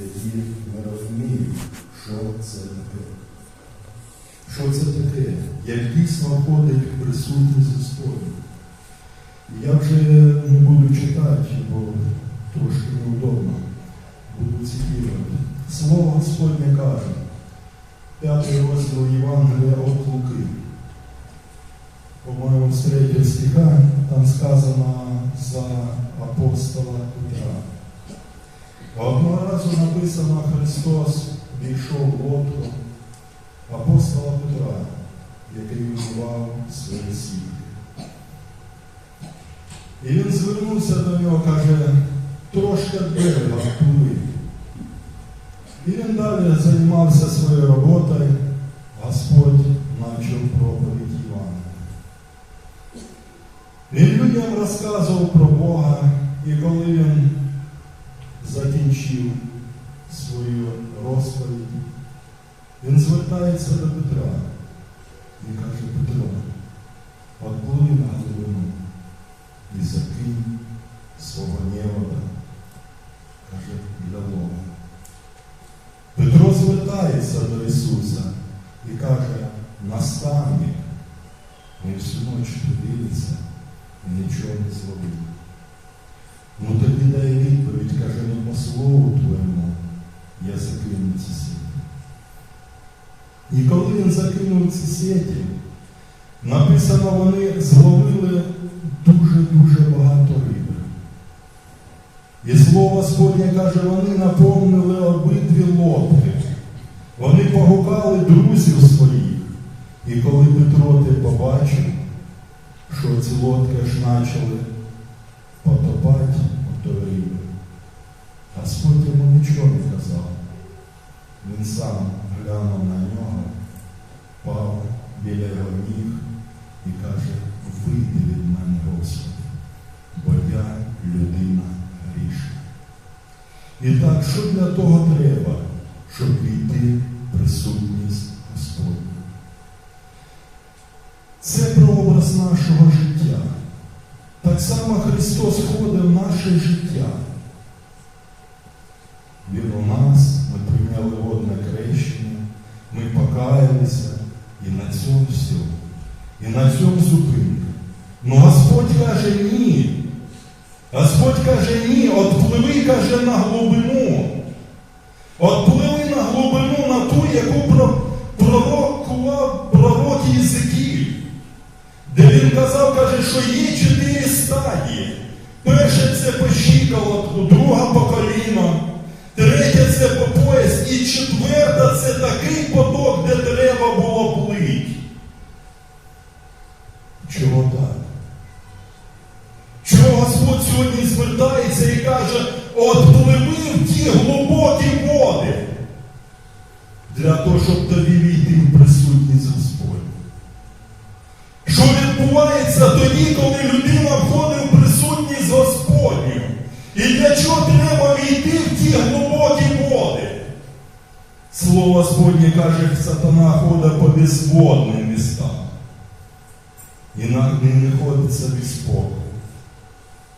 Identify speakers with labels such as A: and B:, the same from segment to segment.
A: які не розуміють, що це таке. Що це таке? Як дійсно входить присутність Господня. Я вже не буду читати, бо трошки неудобно. Буду цитувати. Слово Господнє каже, п'ятий розділ Євангелія від Луки. По-моєму, з 3 стиха там сказано за апостола Петра. Одного разу написано Христос війшов в лодку апостола Петра, який виживав своє сім'ї. І він звернувся до нього, каже, трошки берега впливи. І він далі займався своєю роботою, Господь почав проповідь Івана. Він людям розказував про Бога, і коли він закінчив свою розповідь, він звертається до Петра і каже, Петро, отпливи на глибину і закинь свого невода, каже, для Бога. Петро звертається до Ісуса і каже, наставник, ми всю ніч дивилися і нічого не зловили. Він закинув ці сіті, написано, вони зловили дуже-дуже багато риби. І слово Господнє каже, вони наповнили обидві лодки. Вони погукали друзів своїх. І коли Петро ти побачив, що ці лодки аж почали потопати отої риби, Господь йому нічого не казав. Він сам глянув на нього, пав біля його ніг і каже, вийди від мене, Господи, бо я людина грішна. І так, що для того треба, щоб війти в присутність Господня? Це прообраз нашого життя. Так само Христос входив в наше життя. Він у нас, ми прийняли водне крещення, ми покаялися і на цьому все. І на цьому зупинка. Ну Господь каже ні. Господь каже ні, каже, на глибину. Слово каже, сатана ходить по безводним містам. І на ним не ходить собі спокою.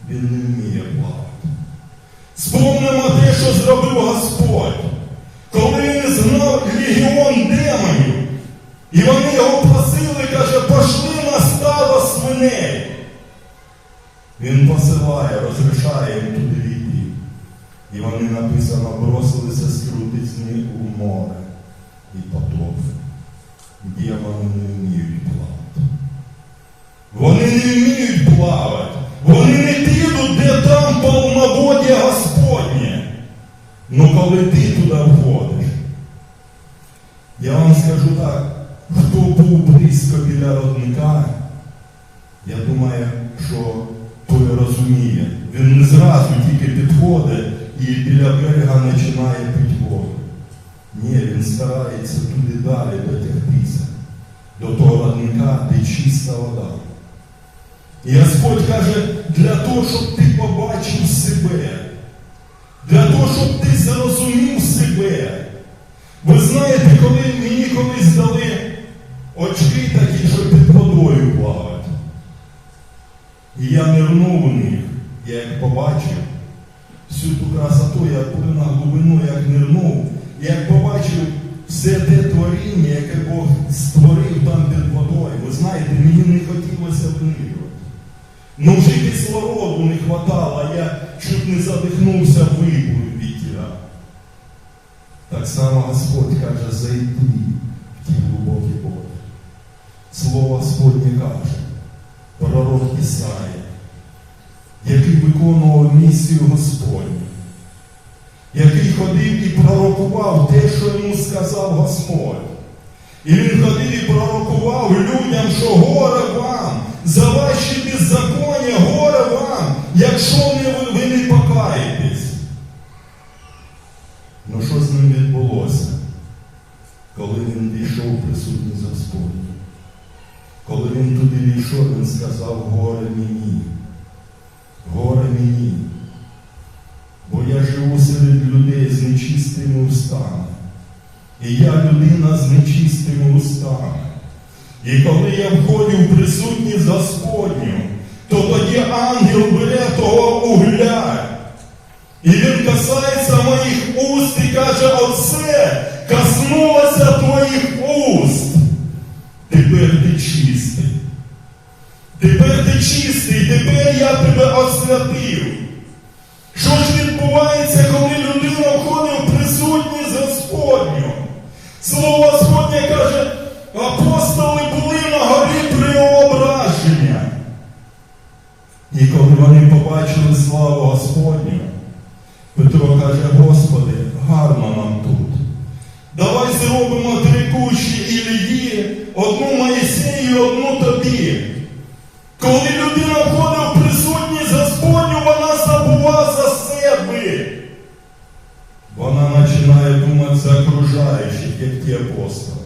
A: Він не вміє плавати. Спомнимо те, що зробив Господь, коли він знав легіон демонів, і вони його просили, каже, пошли на стадо свиней. Він посилає, розрішає їм туди війти. І вони написано, бросилися з крутизни у море і потопли. Демони не вміють плавати. Вони не вміють плавати. Вони не підуть, де там повноводя Господнє. Ну коли ти туди входиш, я вам скажу так, хто був близько біля родника, я думаю, що той розуміє. Він не зразу тільки підходить і біля берега починає пити. Ні, він старається туди далі дотягтися, до того родника, де чиста вода. І Господь каже, для того, щоб ти побачив себе, для того, щоб ти зрозумів себе. Ви знаєте, коли мені колись дали очки такі, що під водою плавати. І я нирнув у них, я їх побачив, всю ту красоту, я був на глибину, як нирнув, як побачив все те творіння, яке Бог створив там під водою. Ви знаєте, мені не хотілося винирювати. Ну вже кислороду не хватало, я чуть не задихнувся вибою від тіля. Так само Господь каже, зайди в ті глибокі води. Слово Господнє каже, пророк Ісаїя, який виконував місію Господню, ходив і пророкував те, що йому сказав Господь. І він ходив і пророкував людям, що горе вам, за ваші беззаконня, горе вам, якщо ви, ви не покаєтесь. Ну що з ним відбулося, коли він війшов присутність Господню? Коли він туди війшов, він сказав горе мені, горе мені. Бо я живу серед людей з нечистими устами. І я людина з нечистими устами. І коли я входжу в присутність Господню, то тоді ангел бере того угля. І він касається моїх уст і каже, оце коснулося твоїх уст. Тепер ти чистий. Тепер ти чистий, тепер я тебе освятив. Що ж відбувається, коли людина входить в? Слово Господнє каже, апостоли були на горі преображення. І коли вони побачили славу Господню, Петро каже, Господи, гарно нам тут. Давай зробимо три кущі Ілії, одну Моїсею, одну тобі. Коли людина ті апостоли.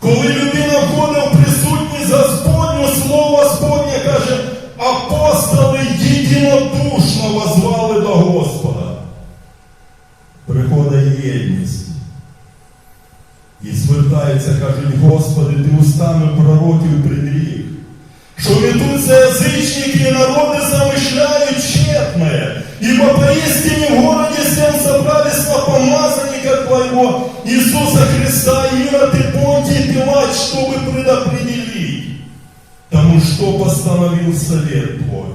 A: Коли людина входить в присутність Господню, слово Господнє каже, апостоли єдинодушно возвали до Господа. Приходить єдність. І звертається, кажуть, Господи, ти устами пророків Твоего, Иисуса Христа, Ирод и Понтий Пилат, чтобы предопределить тому, что постановил совет Твой.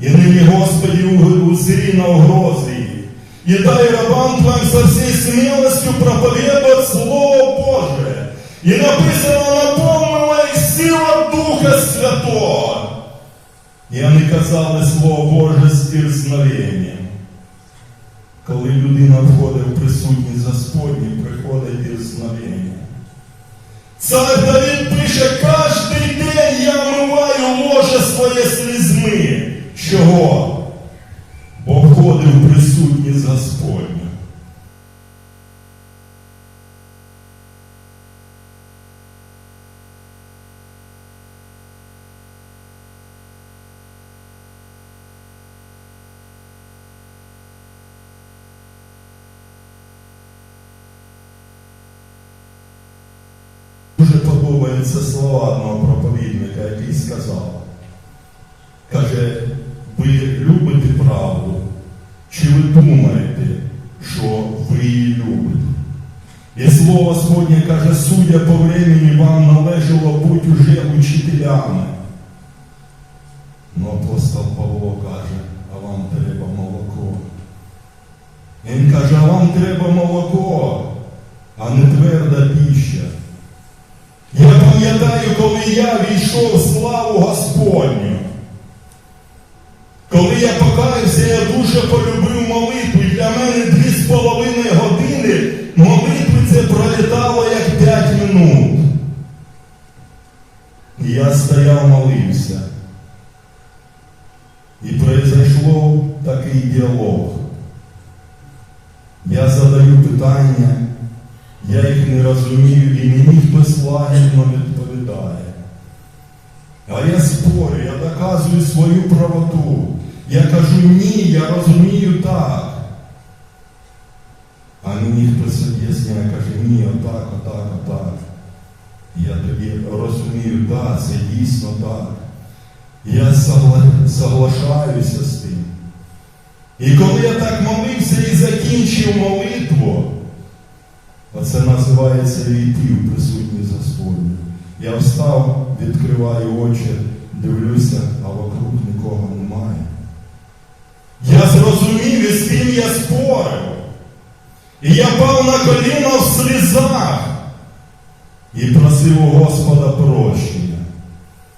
A: И ныне, Господи, у- узри на угрозы их, и дай рабам Твоим со всей смелостью проповедовать Слово Божие. И написано, наполнила их сила Духа Святого. І вони казали Слово Боже з дірзновенням. коли людина входить в присутність Господню, приходить дірзновення. Цар Давид пише, кожен день я вмиваю ложе своє слізьми. Чого? Бо входив в присутність Господню. Подобаються слова одного проповідника, який сказав. Каже, ви любите правду, чи ви думаєте, що ви її любите? І слово Господнє каже, судя по времени, вам належало бути уже учителями. Ну, апостол Павло каже, а вам треба молоко. Він каже, а вам треба молоко, а не тверда піща. Я пам'ятаю, коли я війшов в славу Господню. Коли я покаявся, я дуже полюбив молитву. І для мене дві з половиною години молитви це пролітало як п'ять минут. І я стояв, молився. І произошло такий діалог. Я задаю питання, я їх не розумію, і мені хтось лагідно відповідає. А я спорю, я доказую свою правоту. Я кажу ні, я розумію так. А мені хтось об'ясняє, каже, ні, отак, отак, отак. Я тоді розумію, так, це дійсно так. Я согла- соглашаюся з тим. І коли я так молився і закінчив молитву, оце називається війти в присутність Господню. Я встав, відкриваю очі, дивлюся, а вокруг нікого немає. Я зрозумів, із ким я спорив. І я пав на коліна в слізах і просив у Господа прощення.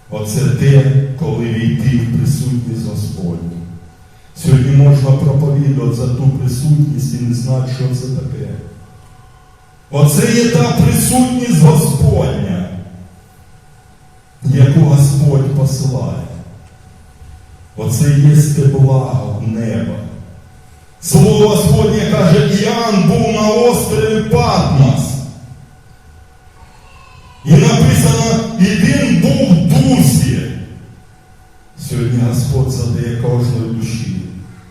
A: Оце те, коли війти в присутність Господню. Сьогодні можна проповідувати за ту присутність і не знати, що це таке. Оце є та присутність Господня, яку Господь посилає. Оце є те благо неба. Слово Господнє каже, Іоанн був на острові Патмос. І написано, і він був в дусі. Сьогодні Господь задає кожної душі.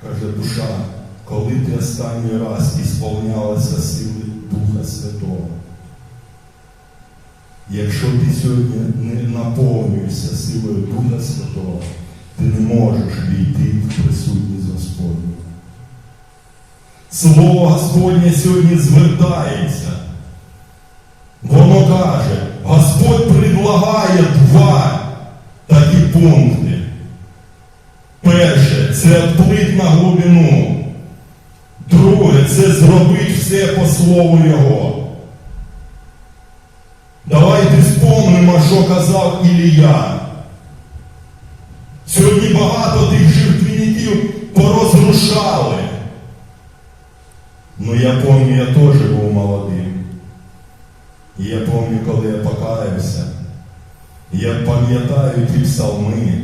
A: Каже, душа, коли ти останній раз ісполнялася сили Духа Святого. Якщо ти сьогодні не наповнюєшся силою Духа Святого, ти не можеш війти в присутність Господню. Слово Господнє сьогодні звертається. Воно каже, Господь предлагає два такі пункти. Перше це вплив на глибину. Друге це зробити все по слову Його. Давайте вспомнимо, що казав Ілія. Сьогодні багато тих жертвенників порозрушали. Ну я пам'ятаю, я теж був молодим. І я пам'ятаю, коли я покаявся. Я пам'ятаю ті псалми,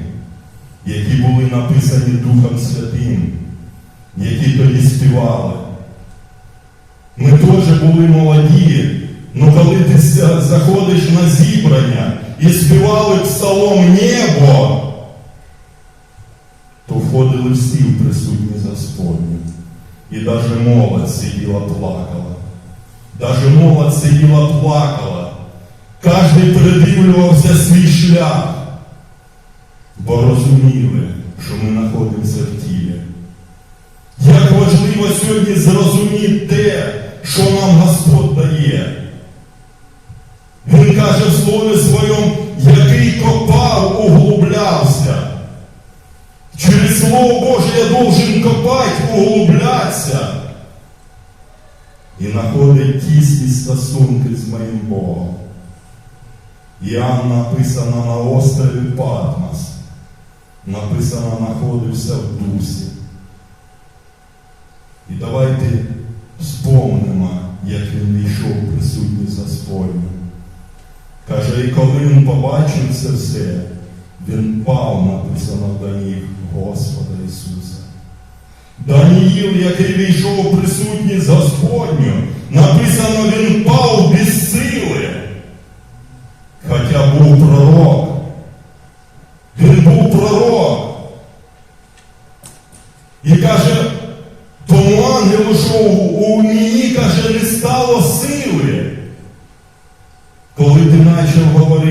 A: які були написані Духом Святим, які тоді співали. Ми теж були молоді, ну коли ти заходиш на зібрання і співали псалом небо, входили всі в присутність Господню. І навіть молодь сиділа плакала. Даже молодь сиділа плакала. Кожен передивлювався свій шлях, бо розуміли, що ми знаходимося в тілі. Як важливо сьогодні зрозуміти те, що нам Господь дає. Він каже в слові своєму, який копав, углублявся. Слово Боже я должен копати, углублятися. І знаходить тісні стосунки з моїм Богом. Іоанн написано на острові Патмос. Написано знаходився в дусі. І давайте вспомнимо, як він війшов в присутність Господню. Каже, і коли він побачив це все, він пав, написано до ніг Господа Ісуса. Даниїл, який війшов у присутність Господню, написано, він пав без сили. Хоча був пророк. Він був пророк. І каже, тому ангелу, що у мені, каже, не стало сили. Коли ти почав говорити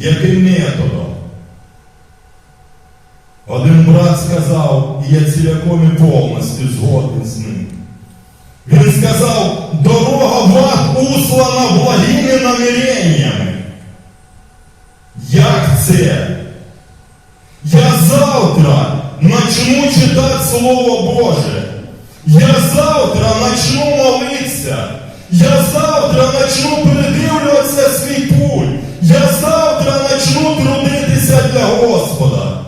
A: Яким методом? Один брат сказав, і я ціляком і повністю згоден з ним. Він сказав, дорога в услана благими наміреннями. Як це? Я завтра начну читати Слово Боже. Я завтра начну молитися. Я завтра начну передивлюватися свій путь. Я завтра начну трудитися для Господа.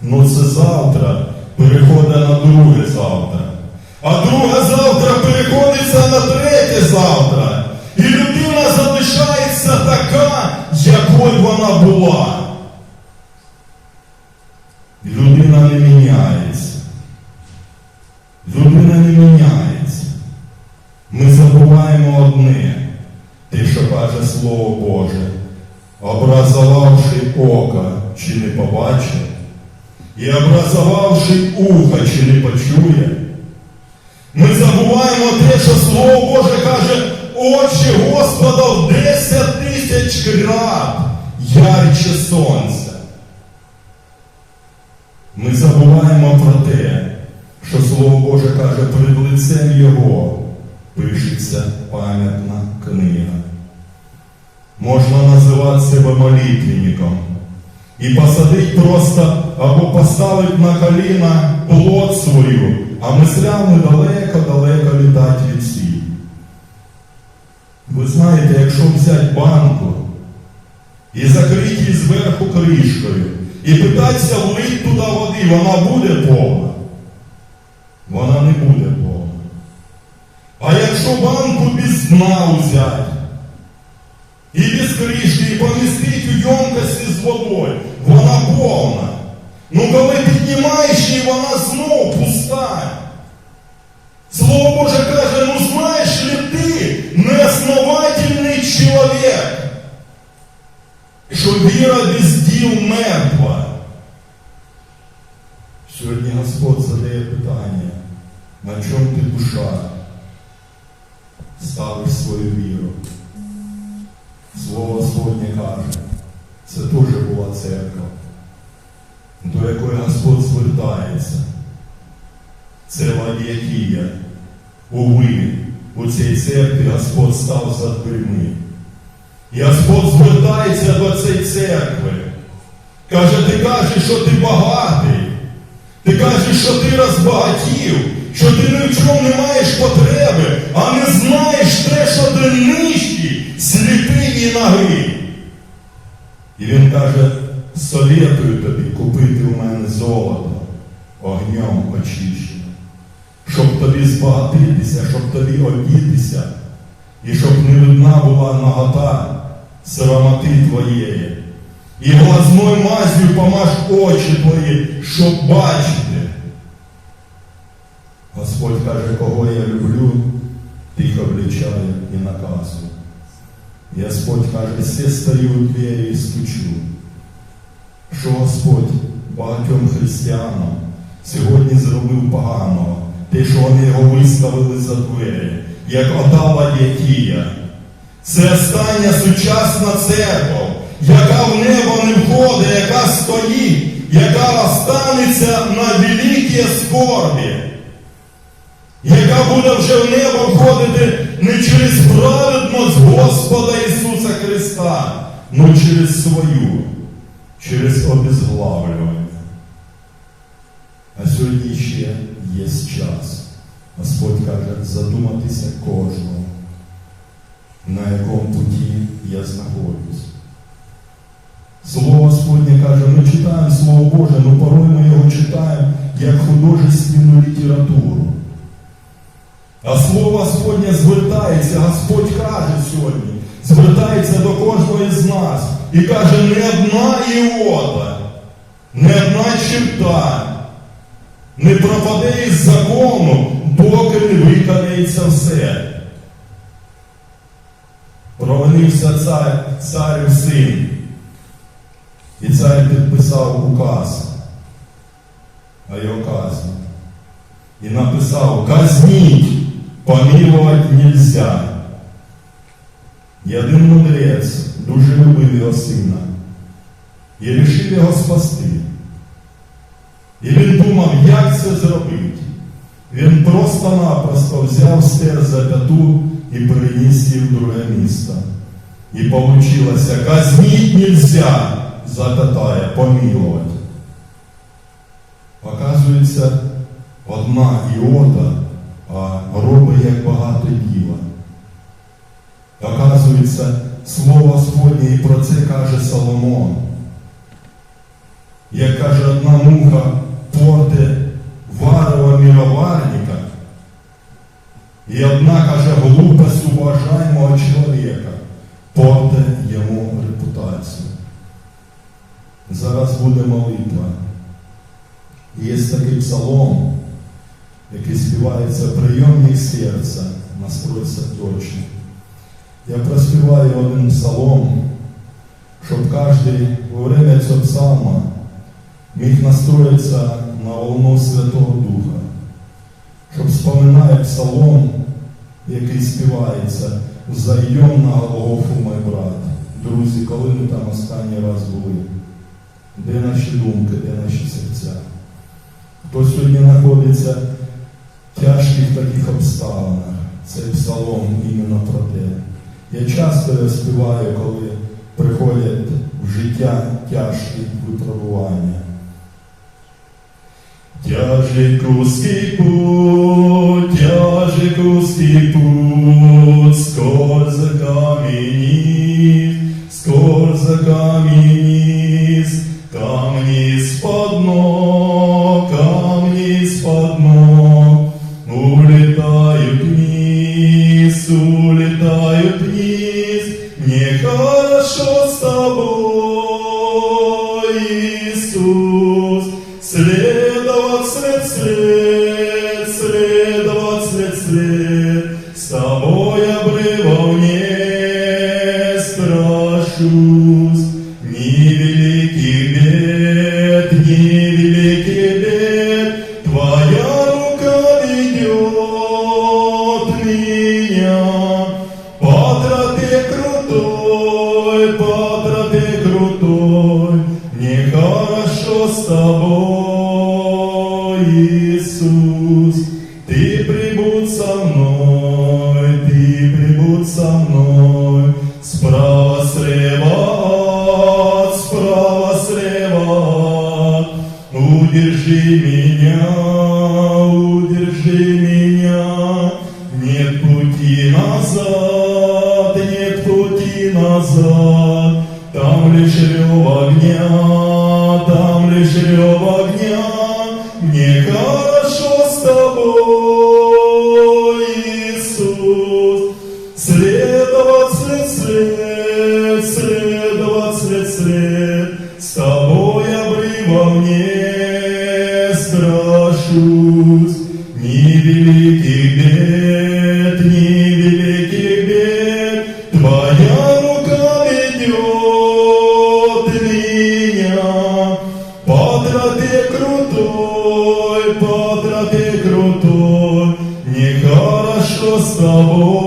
A: Ну це завтра переходить на друге завтра. а друга завтра переходиться на третє завтра. І людина залишається така, якою вона була. Людина не міняється. Людина не міняється. Ми забуваємо одне, Слово Боже, образувавши око, чи не побачить, і образувавши ухо, чи не почує. Ми забуваємо те, що Слово Боже каже, очі Господа в 10 тисяч крат ярче сонця. Ми забуваємо про те, що Слово Боже каже, перед лицем Його пишеться пам'ятна книга. Можна називати себе молитвенником і посадити просто або поставити на коліна плод свою, а мислями далеко-далеко літати від всіх. Ви знаєте, якщо взяти банку і закрити її зверху кришкою, і питатися влить туди води, вона буде повна? Вона не буде повна. А якщо банку без дна взяти, і без кришки, і помістити у ємкості з водою, вона повна. Ну коли піднімаєш її, вона знов пуста. Слово Боже каже, ну знаєш ли ти, неосновательний чоловік, що віра без діл мертва. Сьогодні Господь задає питання, на чому ти душа ставиш свою віру. Слово Господнє каже, це теж була церква, до якої Господь звертається. Це Ладіатія. Уви, у цій церкві Господь став за дверми. І Господь звертається до цієї церкви. Каже, ти кажеш, що ти багатий. Ти кажеш, що ти розбагатів, що ти ні в чому не маєш потреби, а не знаєш те, що ти нижчий, сліпий і ноги. І він каже, совєтую тобі купити у мене золото огнем очищене, щоб тобі збагатитися, щоб тобі одітися, і щоб не видна була нагота срамоти твоєї. І глазною мазью помаж очі твої, щоб бачити. Господь каже, кого я люблю, тих обличаю і наказую. І Господь каже, все стою у двері і стучу. Що Господь багатьом християнам сьогодні зробив поганого, те, що вони його виставили за двері, як отава Дякія. Це остання сучасна церква, яка в небо не входить, яка стоїть, яка останеться на великій скорбі, яка буде вже в небо входити не через праведність Господа Ісуса Христа, але через свою, через обезглавлювання. А сьогодні ще є час. Господь каже, задуматися кожного, на якому путі я знаходжусь. Слово Господнє каже, ми читаємо Слово Боже, але порой ми його читаємо як художественну літературу. А Слово Господнє звертається, Господь каже сьогодні, звертається до кожного з нас і каже, не одна іота, не одна черта не пропаде із закону, доки не виконається все. Провинився цар, царів син. І цар підписав указ. А й казнь. І написав, казніть, помилувати нельзя. І один мудрець дуже любив його сина і рішив його спасти. І він думав, як це зробити. Він просто-напросто взяв стер за п'яту і переніс її в друге місто. І получилося, казніть нельзя, запятая, помилувати. Оказується, одна іота, роби, як багато діла. Оказується, слово Господнє і про це каже Соломон. Як каже одна муха порти варова міроварника, і одна каже, глупе уважаємого чоловіка, порте йому репутацію. Зараз буде молитва. Є такий псалом який співається прийомні серця, настроїться точно. Я проспіваю одним псалом, щоб кожен во время цього псалма міг настроїтися на волну Святого Духа, щоб вспоминає псалом, який співається взаєм на Голгофу, мой брат. Друзі, коли ми там останній раз були, де наші думки, де наші серця? Хто сьогодні знаходиться тяжких таких обставинах. Цей псалом іменно про те. Я часто його співаю, коли приходять в життя тяжкі випробування. Тяжий куский путь, тяжий куский путь. sabor.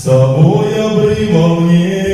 A: собой обрывал небо.